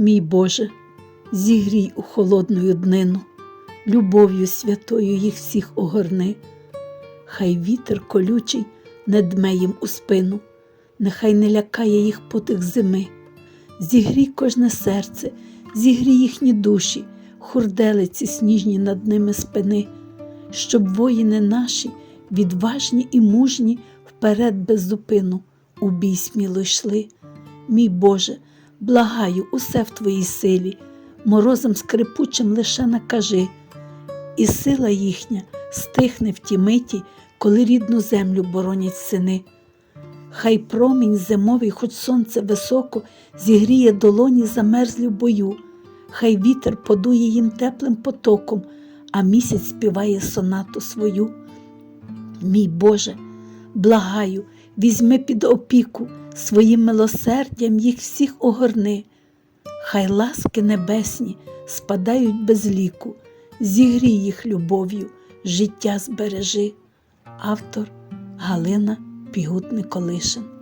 Мій Боже, зігрій у холодну днину, любов'ю святою їх всіх огорни. Хай вітер колючий не дме їм у спину, нехай не лякає їх потих зими. Зігрій кожне серце, зігрій їхні душі, хурделиці сніжні над ними спини, щоб воїни наші, відважні і мужні, вперед без зупину, у бій сміло йшли. Мій Боже, благаю усе в Твоїй силі, морозом скрипучим лише накажи, і сила їхня стихне в ті миті, коли рідну землю боронять сини. Хай промінь зимовий, хоч сонце високо, зігріє долоні замерзлі в бою, хай вітер подує їм теплим потоком, а місяць співає сонату свою. Мій Боже, благаю, візьми під опіку, своїм милосердям їх всіх огорни. Хай ласки небесні спадають без ліку, зігрій їх любов'ю, життя збережи. Автор Галина Пігут Николишин